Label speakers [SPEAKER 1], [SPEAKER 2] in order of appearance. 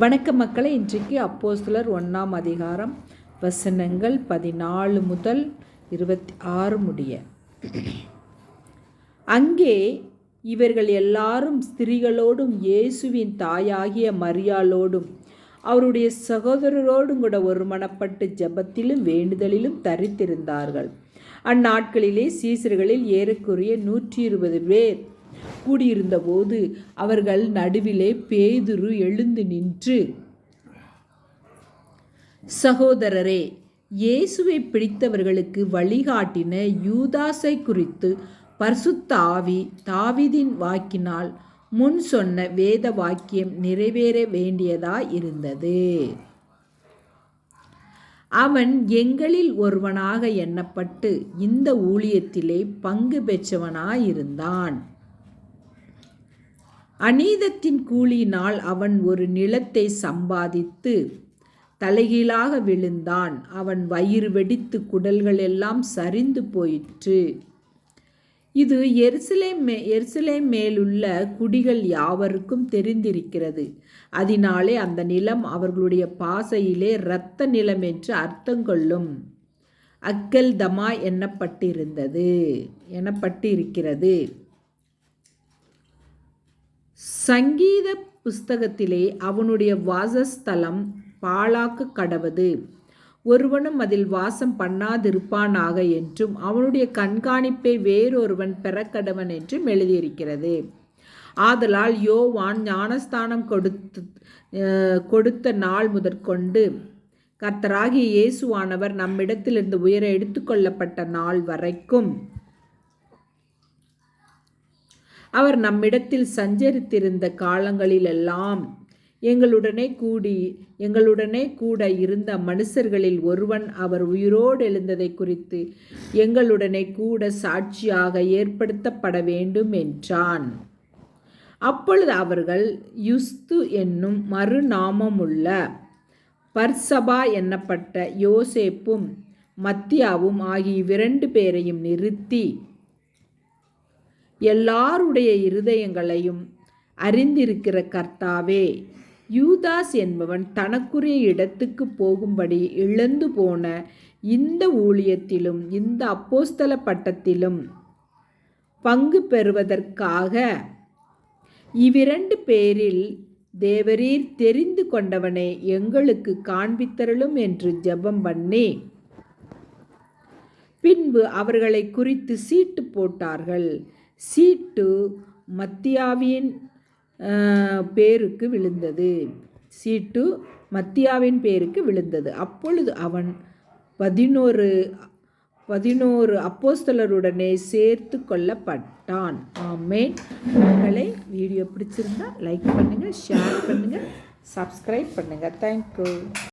[SPEAKER 1] வணக்க மக்களை இன்றைக்கு அப்போஸ்தலர் ஒன்றாம் அதிகாரம் வசனங்கள் பதினாலு முதல் இருபத்தி ஆறு முடிய. அங்கே இவர்கள் எல்லாரும் ஸ்திரிகளோடும் இயேசுவின் தாயாகிய மரியாளோடும் அவருடைய சகோதரரோடும் கூட ஒருமனப்பட்டு ஜெபத்திலும் வேண்டுதலிலும் தரித்திருந்தார்கள். அந்நாட்களிலே சீசர்களில் ஏறக்குறைய நூற்றி இருபது பேர். கூடியிருந்தபோது அவர்கள் நடுவிலே பேதுரு எழுந்து நின்று சகோதரரே இயேசுவை பிடித்தவர்களுக்கு வழிகாட்டின யூதாசை குறித்து பரிசுத்த ஆவி தாவிதின் வாக்கினால் முன் சொன்ன வேத வாக்கியம் நிறைவேற வேண்டியதா இருந்தது. அவன் எங்களில் ஒருவனாக எண்ணப்பட்டு இந்த ஊழியத்திலே பங்கு பெற்றவனாயிருந்தான். அநீதத்தின் கூலியினால் அவன் ஒரு நிலத்தை சம்பாதித்து தலைகீழாக விழுந்தான். அவன் வயிறு வெடித்து குடல்கள் எல்லாம் சரிந்து போயிற்று. இது எருசலே மே எருசலே மேலுள்ள குடிகள் யாவருக்கும் தெரிந்திருக்கிறது. அதனாலே அந்த நிலம் அவர்களுடைய பாசையிலே இரத்த நிலம் என்று அர்த்தம் கொள்ளும். அக்கல் தமா எண்ணப்பட்டிருந்தது எனப்பட்டிருக்கிறது இருக்கிறது சங்கீத புஸ்தகத்திலே அவனுடைய வாசஸ்தலம் பாழாக்கு கடவது. ஒருவனும் அதில் வாசம் பண்ணாதிருப்பானாக என்றும் அவனுடைய கண்காணிப்பை வேறொருவன் பெறக்கடவன் என்றும் எழுதியிருக்கிறது. ஆதலால் யோவான் ஞானஸ்தானம் கொடுத்து கொடுத்த நாள் முதற்கொண்டு கர்த்தராகிய இயேசுவானவர் நம்மிடத்திலிருந்து உயர எடுத்துக்கொள்ளப்பட்ட நாள் வரைக்கும் அவர் நம்மிடத்தில் சஞ்சரித்திருந்த காலங்களிலெல்லாம் எங்களுடனே கூடி எங்களுடனே கூட இருந்த மனுஷர்களில் ஒருவன் அவர் உயிரோடு எழுந்ததை குறித்து எங்களுடனே கூட சாட்சியாக ஏற்படுத்தப்பட வேண்டும் என்றான். அப்பொழுது அவர்கள் யுஸ்து என்னும் மறுநாமமுள்ள பர்சபா என்னப்பட்ட யோசேப்பும் மத்தியாவும் ஆகிய இரண்டு பேரையும் நிறுத்தி எல்லாருடைய இருதயங்களையும் அறிந்திருக்கிற கர்த்தாவே யூதாஸ் என்பவன் தனக்குரிய இடத்துக்கு போகும்படி இழந்து போன இந்த ஊழியத்திலும் இந்த அப்போஸ்தல பட்டத்திலும் பங்கு பெறுவதற்காக இவ்விரண்டு பேரில் தேவரீர் தெரிந்து கொண்டவனை எங்களுக்கு காண்பித்தருளும் என்று ஜெபம் பண்ணி பின்பு அவர்களை குறித்து சீட்டு போட்டார்கள். சீட்டு மத்தியாவின் பேருக்கு விழுந்தது. சீட்டு மத்தியாவின் பேருக்கு விழுந்தது. அப்பொழுது அவன் பதினோரு பதினோரு அப்போஸ்தலருடனே சேர்த்து கொள்ளப்பட்டான். ஆமேன். உங்களை வீடியோ பிடிச்சிருந்தா லைக் பண்ணுங்கள் ஷேர் பண்ணுங்கள் சப்ஸ்கிரைப் பண்ணுங்கள் தேங்க்யூ